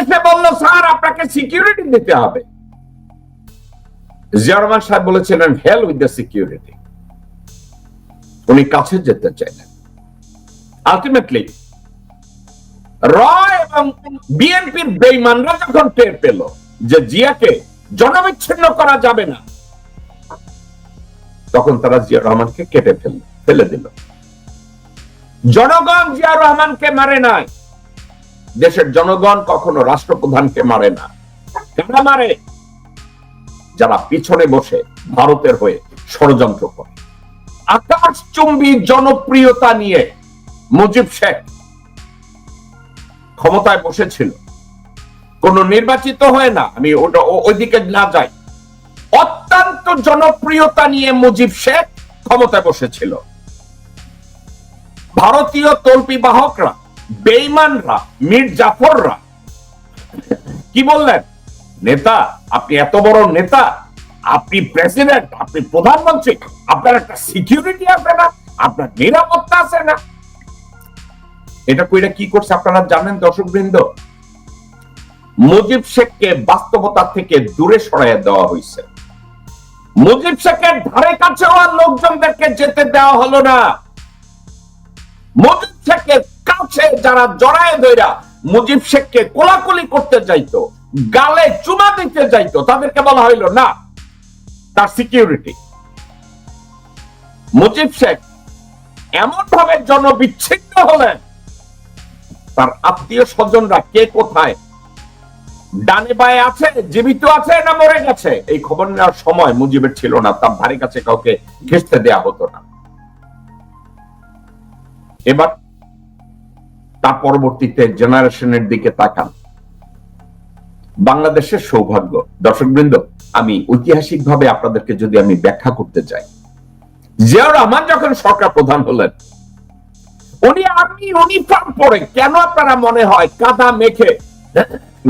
এসে বলল, স্যার, আপনাকে সিকিউরিটি দিতে হবে। জিয়া রহমান সাহেব বলেছিলেন হেল উইথ দ্য সিকিউরিটি উনি কাছে যেতে চাইলেন। আলটিমেটলি র এবং বিএনপির বেইমানরা যখন টের পেল যে জিয়াকে জনবিচ্ছিন্ন করা যাবে না, তখন তারা জিয়া রহমানকে কেটে ফেলল ফেলে দিল। জনগণ জিয়া রহমানকে মারে নাই। দেশের জনগণ কখনো রাষ্ট্রপ্রধানকে মারে না। কারা মারে? যারা পিছনে বসে ভারতের হয়ে ষড়যন্ত্র করে। আকাশচুম্বী জনপ্রিয়তা নিয়ে মুজিব শেখ ক্ষমতায় বসেছিল। কোন নির্বাচিত হয় না, আমি ওটা ওইদিকে না যাই। অত্যন্ত জনপ্রিয়তা নিয়ে মুজিব শেখ ক্ষমতায় বসেছিল। ভারতীয় তল্পি বাহকরা বেইমানরা মীর জাফররা। কি বললেন? নেতা, আপনি এত বড় নেতা, আপনি প্রেসিডেন্ট, আপনি প্রধানমন্ত্রী, আপনার একটা সিকিউরিটি আছে না? আপনার নিরাপত্তা আছে না? এটা কইরা কি করছে আপনারা জানেন দর্শক বৃন্দ মুজিব শেখকে বাস্তবতা থেকে দূরে সরাইয়া দেওয়া হয়েছে মুজিব শেখের ধারে কাছেও আর লোকজনদেরকে যেতে দেওয়া হলো না। মুজিব শেখের কাছে যারা জড়ায় ধইরা মুজিব শেখকে কোলাকুলি করতে যাইতো, গালে চুমা দিতে যাইতো, তাদেরকে বলা হইল, না, তার সিকিউরিটি মুজিব শেখ এমন ভাবে জনবিচ্ছিন্ন হলেন, তার আত্মীয় স্বজনরা কে কোথায়, ডানে বায়ে আছে, জীবিত আছে না মরে গেছে? এই খবর নেওয়ার সময় মুজিবের ছিল না, তার ধারে কাছে কাউকে ঘেসতে দেয়া হতো না। এবার তার পরবর্তীতে জেনারেশনের দিকে তাকান। বাংলাদেশের সৌভাগ্য। দর্শকবৃন্দ, আমি ঐতিহাসিকভাবে আপনাদেরকে যদি আমি ব্যাখ্যা করতে চাই, জিয়াউর রহমান যখন সরকার প্রধান হলেন, উনি আর্মি ইউনিফর্ম পরে কেন আপনারা মনে হয় কাদা মেখে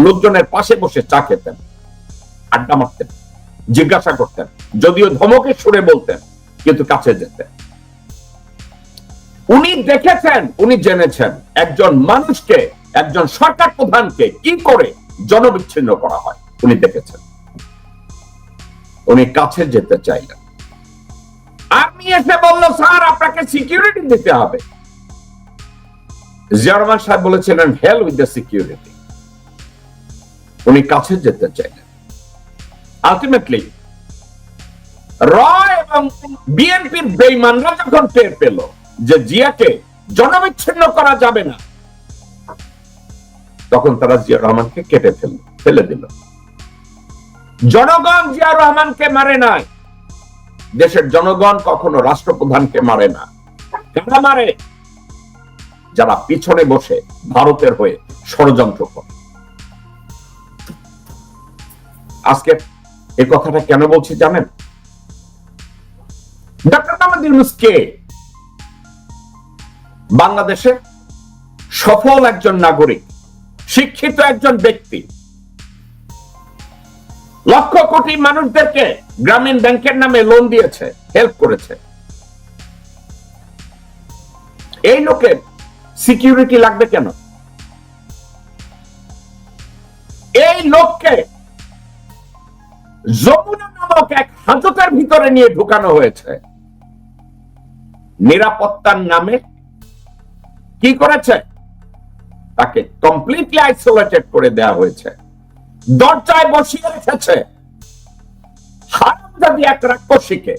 লোকজনের পাশে বসে চা খেতেন, আড্ডা মারতেন, জিজ্ঞাসা করতেন, যদিও ধমকে সুরে বলতেন, কিন্তু কাছে যেতেন। উনি দেখেছেন, উনি জেনেছেন একজন মানুষকে, একজন সরকার প্রধানকে কি করে জনবিচ্ছিন্ন করা হয়, উনি দেখেছেন। উনি কাছে যেতে চাইলেন। আর্মি এসে বলল, স্যার, আপনাকে সিকিউরিটি দিতে হবে। জিয়া রহমান সাহেব বলেছিলেন হেল উইথ দ্য সিকিউরিটি উনি কাছে যেতে চাইলেন। আলটিমেটলি র এবং বিএনপির বেইমানরা যখন টের পেল যে জিয়াকে জনবিচ্ছিন্ন করা যাবে না। তখন তারা জিয়া রহমানকে কেটে ফেল, ফেলে দিল। জনগণ জিয়া রহমানকে মারে নাই। দেশের জনগণ কখনো রাষ্ট্রপ্রধানকে মারে না। কারা মারে? যারা পিছনে বসে ভারতের হয়ে ষড়যন্ত্র করে। আজকে এই কথাটা কেন বলছি জানেন? ডক্টর মোহাম্মদ ইউনুস কে বাংলাদেশে সফল একজন নাগরিক, শিক্ষিত একজন ব্যক্তি, লক্ষ কোটি মানুষদেরকে গ্রামীণ ব্যাংকের নামে লোন দিয়েছে হেল্প করেছে। এই লোকের সিকিউরিটি লাগবে কেন? এই লোককে যমুনা নামক এক হাজতের ভিতরে নিয়ে ঢুকানো হয়েছে। নিরাপত্তার নামে কি করেছে? তাকে কমপ্লিটলি আইসোলেটেড করে দেওয়া হয়েছে। দরজায় বসিয়ে রেখেছে। হারামজাদি এক রাক্ষসীকে,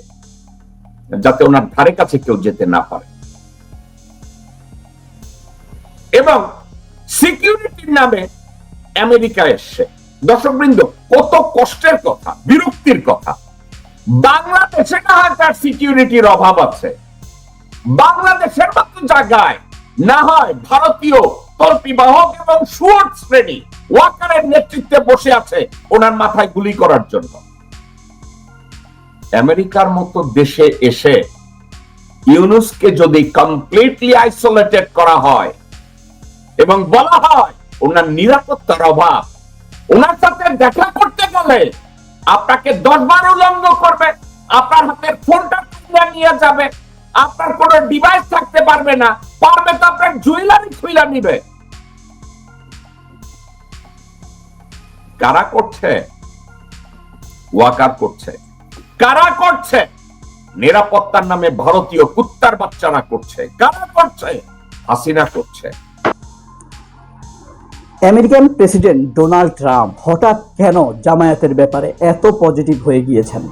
যাতে ওনার ধারে কাছে কেউ যেতে না পারে। এবং সিকিউরিটির নামে আমেরিকা এসছে। দর্শকবৃন্দ, কত কষ্টের কথা, বিরক্তির কথা। বাংলাদেশে তার সিকিউরিটির অভাব আছে? বাংলাদেশের মতো জায়গায় না হয় ভারতীয় তল্পিবাহক এবং সুয়ার্ট শ্রেণি ওয়াকারের নেতৃত্বে বসে আছে ওনার মাথায় গুলি করার জন্য। আমেরিকার মতো দেশে এসে ইউনুসকে যদি কমপ্লিটলি আইসোলেটেড করা হয় এবং বলা হয় ওনার নিরাপত্তার অভাব, ওনার সাথে দেখা করতে গেলে আপনাকে দশ বার উলঙ্গ করবে, আপনার হাতের ফোনটা নিয়ে যাবে আপনার কোন ডিভাইস থাকতে পারবে না, পারবে তো আপনার জুয়েলারি খুলে নিবে। কারা করছে? ওয়াকার করছে। কারা করছে? নিরাপত্তার নামে ভারতীয় কুত্তার বাচ্চারা করছে। কারা করছে? হাসিনা করছে। আমেরিকান প্রেসিডেন্ট ডোনাল্ড ট্রাম্প হঠাৎ কেন জামায়াতের ব্যাপারে এত পজিটিভ হয়ে গিয়েছেন?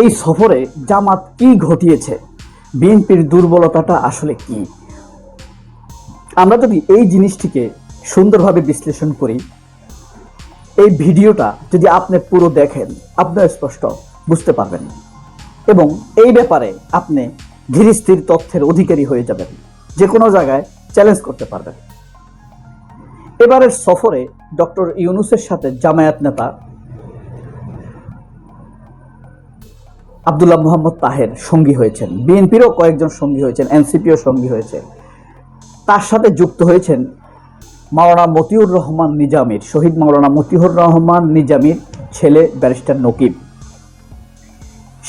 এই সফরে জামাত কি ঘটিয়েছে? বিএনপির দুর্বলতাটা আসলে কি? আমরা যদি এই জিনিসটিকে সুন্দরভাবে বিশ্লেষণ করি, এই ভিডিওটা যদি আপনি পুরো দেখেন আপনি স্পষ্ট বুঝতে পারবেন। এবং এই ব্যাপারে আপনি ধীরে স্থির তথ্যের অধিকারী হয়ে যাবেন, যে কোনো জায়গায় চ্যালেঞ্জ করতে পারবেন। এবারের সফরে ডক্টর ইউনুসের সাথে জামায়াত নেতা আব্দুল্লাহ মোহাম্মদ তাহের সঙ্গী হয়েছেন। বিএনপিরও কয়েকজন সঙ্গী হয়েছেন, এনসিপিও সঙ্গী হয়েছে। তার সাথে যুক্ত হয়েছেন মাওলানা মতিউর রহমান নিজামির, শহীদ মাওলানা মতিউর রহমান নিজামির ছেলে ব্যারিস্টার নকিব।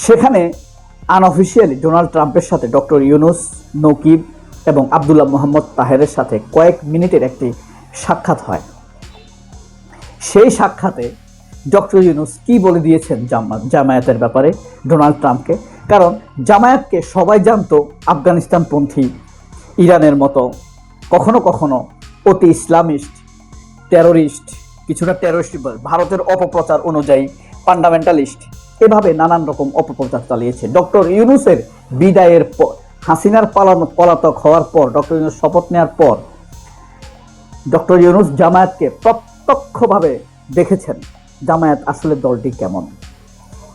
সেখানে আনঅফিসিয়ালি ডোনাল্ড ট্রাম্পের সাথে ডক্টর ইউনুস, নকিব এবং আবদুল্লাহ মোহাম্মদ তাহেরের সাথে কয়েক মিনিটের একটি সাক্ষাৎ হয়। সেই সাক্ষাতে ডক্টর ইউনুস কি বলে দিয়েছেন জামাত জামায়াতের ব্যাপারে ডোনাল্ড ট্রাম্পকে? কারণ জামায়াতকে সবাই জানতো আফগানিস্তানপন্থী ইরানের মতো। কখনো কখনো অতি ইসলামিস্ট, টেরোরিস্ট, কিছুটা টেরোরিস্ট ভারতের অপপ্রচার অনুযায়ী ফান্ডামেন্টালিস্ট এভাবে নানান রকম অপপ্রচার চালিয়েছে। ডক্টর ইউনুসের বিদায়ের পর হাসিনার পালানো পলাতক হওয়ার পর, ডক্টর ইউনুস শপথ নেওয়ার পর, ডক্টর ইউনুস জামায়াতকে প্রত্যক্ষভাবে দেখেছেন। জামায়াত আসলে দলটি কেমন?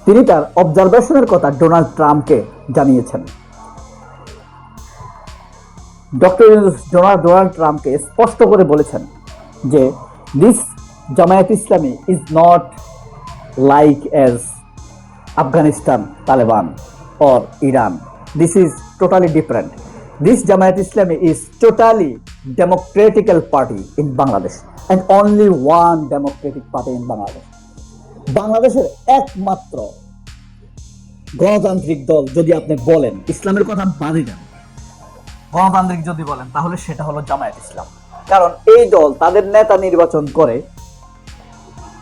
তিনি তার অবজারভেশনের কথা ডোনাল্ড ট্রাম্পকে জানিয়েছেন। ডক্টর ডোনাল্ড ডোনাল্ড ট্রাম্পকে স্পষ্ট করে বলেছেন যে this Jamaat Islami is not like as Afghanistan, Taliban or Iran. This is totally different this Jamaat Islami is totally democratical party in Bangladesh and only one democratic party in Bangladesh বাংলাদেশের একমাত্র গণতান্ত্রিক দল যদি আপনি বলেন, ইসলামের কথা বাদই দেন। গণতান্ত্রিক যদি বলেন, তাহলে সেটা হলো জামায়াত ইসলাম। কারণ এই দল তাদের নেতা নির্বাচন করে,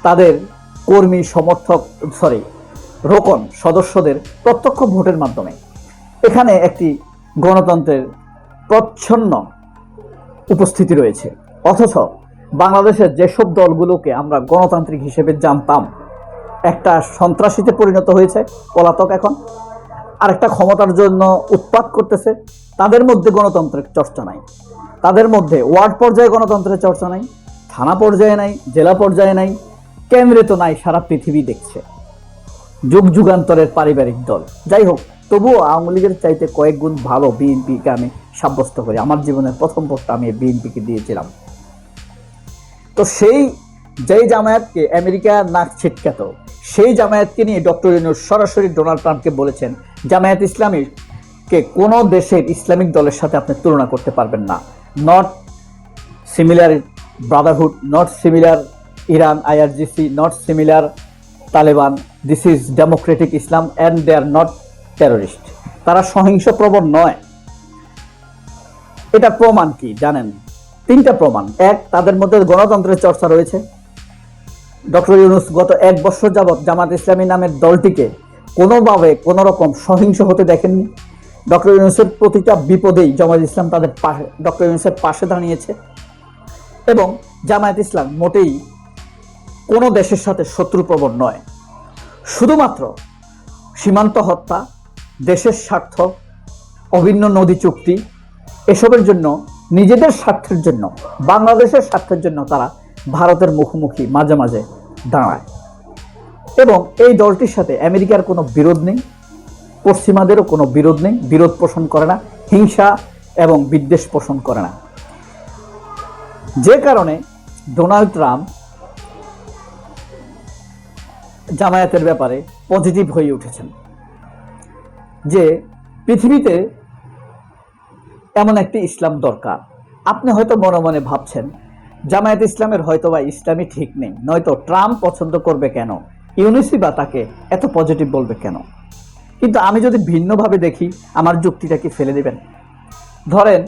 তাদের কর্মী সমর্থক সরি রোকন সদস্যদের প্রত্যক্ষ ভোটের মাধ্যমে। এখানে একটি গণতন্ত্রের প্রচ্ছন্ন উপস্থিতি রয়েছে। অথচ বাংলাদেশের যেসব দলগুলোকে আমরা গণতান্ত্রিক হিসেবে জানতাম একটা সন্ত্রাসীতে পরিণত হয়েছে, পলাতক এখন। আরেকটা ক্ষমতার জন্য উৎপাত করতেছে, তাদের মধ্যে গণতন্ত্রের চর্চা নাই। তাদের মধ্যে ওয়ার্ড পর্যায়ে গণতন্ত্রের চর্চা নাই, থানা পর্যায়ে নাই, জেলা পর্যায়ে নাই, কেন্দ্রে তো নাই, সারা পৃথিবী দেখছে। যুগ যুগান্তরের পারিবারিক দল। যাই হোক, তবুও আওয়ামী লীগের চাইতে কয়েক গুণ ভালো বিএনপিকে আমি সাব্যস্ত করি। আমার জীবনের প্রথম ভোটটা আমি বিএনপিকে দিয়েছিলাম। তো সেই যেই জামায়াতকে আমেরিকা নাক ছিটকাত সেই জামায়াতকে নিয়ে ডক্টর ইউনুস সরাসরি ডোনাল্ড ট্রাম্পকে বলেছেন, জামায়াত ইসলামীকে কোনো দেশের ইসলামিক দলের সাথে আপনি তুলনা করতে পারবেন না। Not similar brotherhood not similar Iran IRGC not similar Taliban this is democratic Islam and they are not terrorist তারা সহিংস প্রবণ নয়। এটা প্রমাণ কি জানেন? তিনটা প্রমাণ। এক, তাদের মধ্যে গণতন্ত্রের চর্চা রয়েছে। ডক্টর ইউনুস গত এক বছর যাবৎ জামাত ইসলামী নামের দলটিকে কোনোভাবে কোনো রকম সহিংস হতে দেখেননি। ডক্টর ইউনুসের প্রতিটা বিপদেই জামাত ইসলাম তাদের পাশে, ডক্টর ইউনুসের পাশে দাঁড়িয়েছে এবং জামায়াত ইসলাম মোটেই কোনো দেশের সাথে শত্রুপ্রবণ নয়। শুধুমাত্র সীমান্ত হত্যা, দেশের স্বার্থ, অভিন্ন নদী চুক্তি, এসবের জন্য, নিজেদের স্বার্থের জন্য, বাংলাদেশের স্বার্থের জন্য তারা ভারতের মুখোমুখি মাঝে মাঝে দাঁড়ায়। এবং এই দলটির সাথে আমেরিকার কোনো বিরোধ নেই, পশ্চিমাদেরও কোনো বিরোধ নেই, বিরোধ পোষণ করে না, হিংসা এবং বিদ্বেষ পোষণ করে না। যে কারণে ডোনাল্ড ট্রাম্প জামায়াতের ব্যাপারে পজিটিভ হয়ে উঠেছেন, যে পৃথিবীতে এমন একটি ইসলাম দরকার। আপনি হয়তো মনে মনে ভাবছেন জামায়াত ইসলামের হয়তো বা ইসলামই ঠিক নেই। নয়তো ট্রাম্প পছন্দ করবে কেন? ইউনিসি বা তাকে এত পজিটিভ বলবে কেন? কিন্তু আমি যদি ভিন্নভাবে দেখি, আমার যুক্তিটা কি ফেলে দেবেন? ধরেন